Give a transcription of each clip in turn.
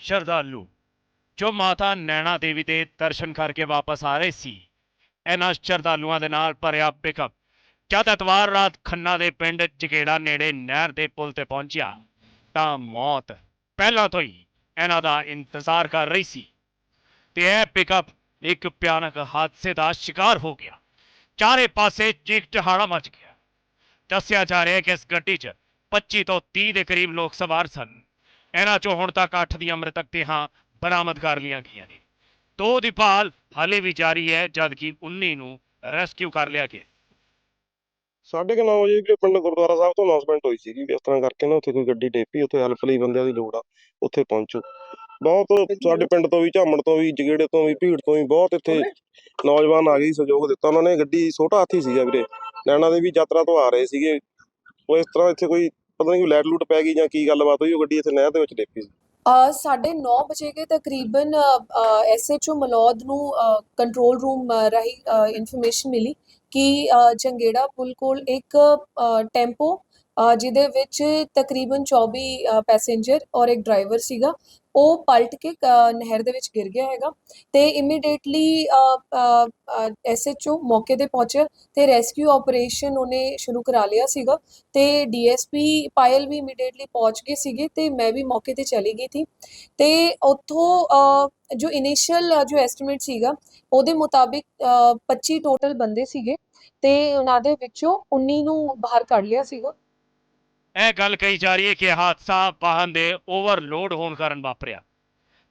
ਸ਼ਰਧਾਲੂ, ਜੋ ਮਾਤਾ ਨੈਣਾ ਦੇਵੀ ਦੇ ਦਰਸ਼ਨ ਕਰਕੇ ਵਾਪਸ ਆ ਰਹੇ ਸੀ, ਇਹਨਾਂ ਸ਼ਰਧਾਲੂਆਂ ਦੇ ਨਾਲ ਭਰਿਆ ਪਿਕਅਪ ਜਦ ਐਤਵਾਰ ਰਾਤ ਖੰਨਾ ਦੇ ਪਿੰਡ ਜਗੇੜਾ ਨੇੜੇ ਨਹਿਰ ਦੇ ਪੁਲ ਤੇ ਪਹੁੰਚਿਆ, ਤਾਂ ਮੌਤ ਪਹਿਲਾਂ ਤੋਂ ਹੀ ਇਹਨਾਂ ਦਾ ਇੰਤਜ਼ਾਰ ਕਰ ਰਹੀ ਸੀ। ਤੇ ਇਹ ਪਿਕਅਪ ਇੱਕ ਭਿਆਨਕ ਹਾਦਸੇ ਦਾ ਸ਼ਿਕਾਰ ਹੋ ਗਿਆ। ਚਾਰੇ ਪਾਸੇ ਚੀਕ ਚਹਾੜਾ ਮਚ ਗਿਆ। ਦੱਸਿਆ ਜਾ ਰਿਹਾ ਹੈ ਕਿ ਇਸ ਗੱਡੀ 'ਚ 25 ਤੋਂ 30 ਦੇ ਕਰੀਬ ਲੋਕ ਸਵਾਰ ਸਨ। ਇਹਨਾਂ 'ਚੋਂ ਹੁਣ ਤੱਕ 8 ਦੀਆਂ ਮ੍ਰਿਤਕ ਦੇਹਾਂ ਬਰਾਮਦ ਕਰ ਲਈਆਂ ਗਈਆਂ ਨੇ। ਦੋ ਦੀ ਭਾਲ ਹਾਲੇ ਵੀ ਜਾਰੀ ਹੈ, ਜਦਕਿ 19 ਨੂੰ ਰੈਸਕਿਊ ਕਰ ਲਿਆ ਗਿਆ। ਸਾਢੇ ਕੁ ਨੌ ਵਜੇ ਕਿ ਪਿੰਡ ਗੁਰਦੁਆਰਾ ਸਾਹਿਬ ਤੋਂ ਅਨਾਉਂਸਮੈਂਟ ਹੋਈ ਸੀਗੀ ਵੀ ਇਸ ਤਰ੍ਹਾਂ ਕਰਕੇ ਨਾ ਉੱਥੇ ਕੋਈ ਗੱਡੀ ਡੇਪੀ ਉੱਥੇ ਹੈਲਪ ਲਈ ਬੰਦਿਆਂ ਦੀ ਲੋੜ ਆ, ਉੱਥੇ ਪਹੁੰਚੋ। ਬਹੁਤ ਸਾਡੇ ਪਿੰਡ ਤੋਂ ਵੀ, ਝਾਮਣ ਤੋਂ ਵੀ, ਜਗੇੜੇ ਤੋਂ ਵੀ, ਭੀੜ ਤੋਂ ਵੀ ਬਹੁਤ ਇੱਥੇ ਨੌਜਵਾਨ ਆ ਗਏ, ਸਹਿਯੋਗ ਦਿੱਤਾ ਉਹਨਾਂ ਨੇ। ਗੱਡੀ ਛੋਟਾ ਹਾਥੀ ਸੀਗਾ ਵੀਰੇ। ਨੈਣਾ ਦੇ ਵੀ ਯਾਤਰਾ ਤੋਂ ਆ ਰਹੇ ਸੀਗੇ। ਉਹ ਇਸ ਤਰ੍ਹਾਂ ਇੱਥੇ ਕੋਈ ਪਤਾ ਨਹੀਂ ਕੋਈ ਲਾਈਟ ਲੂਟ ਪੈ ਗਈ ਜਾਂ ਕੀ ਗੱਲਬਾਤ ਹੋਈ, ਉਹ ਗੱਡੀ ਇੱਥੇ ਨਹਿਰ ਦੇ ਵਿੱਚ ਡੇਪੀ ਸੀ। ਸਾਢੇ 9 ਵਜੇ ਕੇ ਤਕਰੀਬਨ ਐਸਐਚਓ ਮਲੌਦ ਨੂੰ ਕੰਟਰੋਲ ਰੂਮ ਰਾਹੀਂ ਇਨਫੋਰਮੇਸ਼ਨ ਮਿਲੀ ਕਿ ਜੰਗੇੜਾ ਪੁਲ ਕੋਲ ਇੱਕ ਟੈਂਪੋ ਜਿਹਦੇ ਵਿੱਚ ਤਕਰੀਬਨ 24 ਪੈਸੇਂਜਰ ਔਰ ਇੱਕ ਡਰਾਈਵਰ ਸੀਗਾ ਉਹ ਪਲਟ ਕੇ ਅ, ਨਹਿਰ ਦੇ ਵਿੱਚ ਗਿਰ ਗਿਆ ਹੈਗਾ ਤੇ ਇਮੀਡੀਏਟਲੀ ਐਸਐਚਓ ਮੌਕੇ ਤੇ ਪਹੁੰਚਿਆ ਤੇ ਰੈਸਕਿਊ ਆਪਰੇਸ਼ਨ ਉਹਨੇ ਸ਼ੁਰੂ ਕਰਾ ਲਿਆ ਸੀਗਾ ਤੇ ਡੀਐਸਪੀ ਪਾਇਲ ਵੀ ਇਮੀਡੀਏਟਲੀ ਪਹੁੰਚ ਗਏ ਸੀਗੇ ਤੇ ਮੈਂ ਵੀ ਮੌਕੇ ਤੇ ਚਲੀ ਗਈ ਥੀ ਤੇ ਉੱਥੋਂ ਜੋ ਇਨੀਸ਼ੀਅਲ ਜੋ ਐਸਟੀਮੇਟ ਸੀਗਾ ਉਹਦੇ ਮੁਤਾਬਿਕ ਅ, 25 ਟੋਟਲ ਬੰਦੇ ਸੀਗੇ ਤੇ ਉਹਨਾਂ ਦੇ ਵਿੱਚੋਂ 19 ਨੂੰ ਬਾਹਰ ਕੱਢ ਲਿਆ ਸੀਗਾ ਇਹ ਗੱਲ ਕਹੀ ਜਾ ਰਹੀ ਹੈ ਕਿ ਹਾਦਸਾ ਵਾਹਨ ਦੇ ਓਵਰਲੋਡ ਹੋਣ ਕਾਰਨ ਵਾਪਰਿਆ।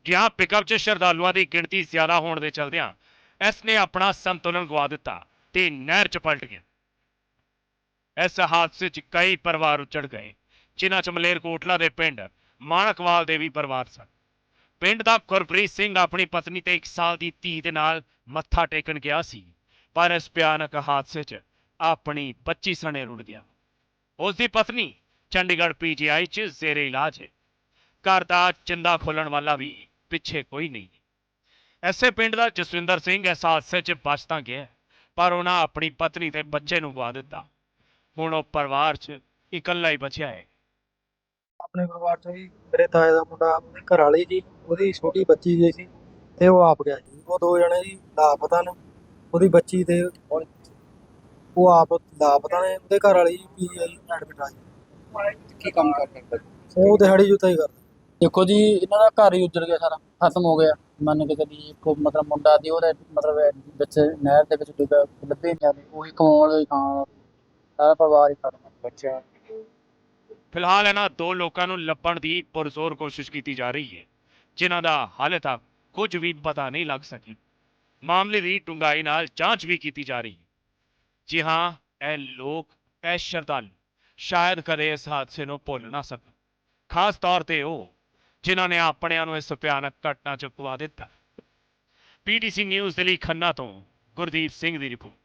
ਜਿਹਾਂ ਪਿਕਅਪ 'ਚ ਸ਼ਰਧਾਲੂਆਂ ਦੀ ਗਿਣਤੀ ਜ਼ਿਆਦਾ ਹੋਣ ਦੇ ਚਲਦਿਆਂ ਇਸ ਨੇ ਆਪਣਾ ਸੰਤੁਲਨ ਗਵਾ ਦਿੱਤਾ ਤੇ ਨਹਿਰ 'ਚ ਪਲਟ ਗਿਆ। ਇਸ ਹਾਦਸੇ 'ਚ ਕਈ ਪਰਿਵਾਰ ਉੱਜੜ ਗਏ, ਜਿਨ੍ਹਾਂ 'ਚ ਮਲੇਰਕੋਟਲਾ ਦੇ ਪਿੰਡ ਮਾਣਕਵਾਲ ਦੇ ਵੀ ਪਰਿਵਾਰ ਸਨ। ਪਿੰਡ ਦਾ ਗੁਰਪ੍ਰੀਤ ਸਿੰਘ ਆਪਣੀ ਪਤਨੀ ਤੇ 1 ਸਾਲ ਦੀ ਧੀ ਦੇ ਨਾਲ ਮੱਥਾ ਟੇਕਣ ਗਿਆ ਸੀ, ਪਰ ਇਸ ਭਿਆਨਕ ਹਾਦਸੇ 'ਚ ਆਪਣੀ ਬੱਚੀ ਸਣੇ ਰੁੜ ਗਿਆ। ਉਸ ਦੀ ਪਤਨੀ ਚੰਡੀਗੜ੍ਹ ਪੀਜੀਆਈ 'ਚ ਜ਼ੇਰੇ ਇਲਾਜ। ਹੈ ਘਰ ਦਾ ਚਿੰਦਾ ਖੋਲਣ ਵਾਲਾ ਵੀ ਪਿੱਛੇ ਕੋਈ ਨਹੀਂ। ਐਸੇ ਪਿੰਡ ਦਾ ਜਸਵਿੰਦਰ ਸਿੰਘ ਇਸ ਹਾਦਸੇ 'ਚ ਬਚ ਤਾਂ ਗਿਆ, ਪਰ ਉਹਨਾਂ ਆਪਣੀ ਪਤਨੀ ਤੇ ਬੱਚੇ ਨੂੰ ਗਵਾ ਦਿੱਤਾ। ਹੁਣ ਉਹ ਪਰਿਵਾਰ 'ਚ ਇਕੱਲਾ ਹੀ ਬਚਿਆ ਹੈ। ਆਪਣੇ ਪਰਿਵਾਰ ਚੋਂ ਜੀ, ਮੇਰੇ ਤਾਏ ਦਾ ਮੁੰਡਾ ਆਪਣੇ ਘਰ ਵਾਲੀ ਜੀ, ਉਹਦੀ ਛੋਟੀ ਬੱਚੀ ਗਈ ਸੀ, ਤੇ ਉਹ ਆਪ ਗਿਆ ਜੀ। ਉਹ ਦੋ ਜਣੇ ਜੀ, ਲਾਪਤਾ ਨੇ। ਉਹਦੀ ਬੱਚੀ ਤੇ ਉਹ ਆਪ ਲਾਪਤਾ ਨੇ, ਉਹਦੇ ਘਰ ਵਾਲੀ ਪੀਜੀਆਈ ਐਡਮਿਟ ਆ ਜੀ ਕੀ ਕੰਮ ਕਰਦੇ ਉਹ ਦਿਹਾੜੀ ਜੁੱਤਾ ਹੀ ਕਰਦਾ। ਦੇਖੋ ਜੀ ਇਹਨਾਂ ਦਾ ਘਰ ਹੀ ਉੱਜੜ ਗਿਆ ਸਾਰਾ ਖਤਮ ਹੋ ਗਿਆ। ਮੰਨ ਕੇ ਚੱਲੀ ਇੱਕ ਮਤਲਬ ਮੁੰਡਾ ਦੀ ਉਹਦੇ ਮਤਲਬ ਵਿੱਚ ਨਹਿਰ ਦੇ ਵਿੱਚ ਡੁੱਬਿਆ ਲੱਭੇ ਨਹੀਂ ਜਾਂਦੇ ਉਹੀ ਕਮਾਉਣ ਲਈ ਥਾਂ ਸਾਰਾ ਪਰਿਵਾਰ ਹੀ ਖਤਮ ਬੱਚਾ ਫਿਲਹਾਲ ਇਹਨਾਂ ਦੋ ਲੋਕਾਂ ਨੂੰ ਲੱਭਣ ਦੀ ਪੁਰਜ਼ੋਰ ਕੋਸ਼ਿਸ਼ ਕੀਤੀ ਜਾ ਰਹੀ ਹੈ ਜਿਨ੍ਹਾਂ ਦਾ ਹਾਲੇ ਤੱਕ ਕੁਝ ਵੀ ਪਤਾ ਨਹੀਂ ਲੱਗ ਸਕਿਆ। ਮਾਮਲੇ ਦੀ ਡੂੰਘਾਈ ਨਾਲ ਜਾਂਚ ਵੀ ਕੀਤੀ ਜਾ ਰਹੀ ਹੈ। ਜੀ ਹਾਂ ਇਹ ਲੋਕ ਇਹ ਸ਼ਰਧਾਲੂ ਸ਼ਾਇਦ ਕਦੇ ਇਸ ਹਾਦਸੇ ਨੂੰ ਭੁੱਲ ਨਾ ਸਕਣ ਖਾਸ ਤੌਰ ਤੇ ਉਹ ਜਿਨ੍ਹਾਂ ਨੇ ਆਪਣਿਆਂ ਨੂੰ ਇਸ ਭਿਆਨਕ ਘਟਨਾ ਚ ਪਵਾ ਦਿੱਤਾ। ਪੀਟੀਸੀ ਨਿਊਜ਼ ਦੇ ਲਈ ਖੰਨਾ ਤੋਂ ਗੁਰਦੀਪ ਸਿੰਘ ਦੀ ਰਿਪੋਰਟ।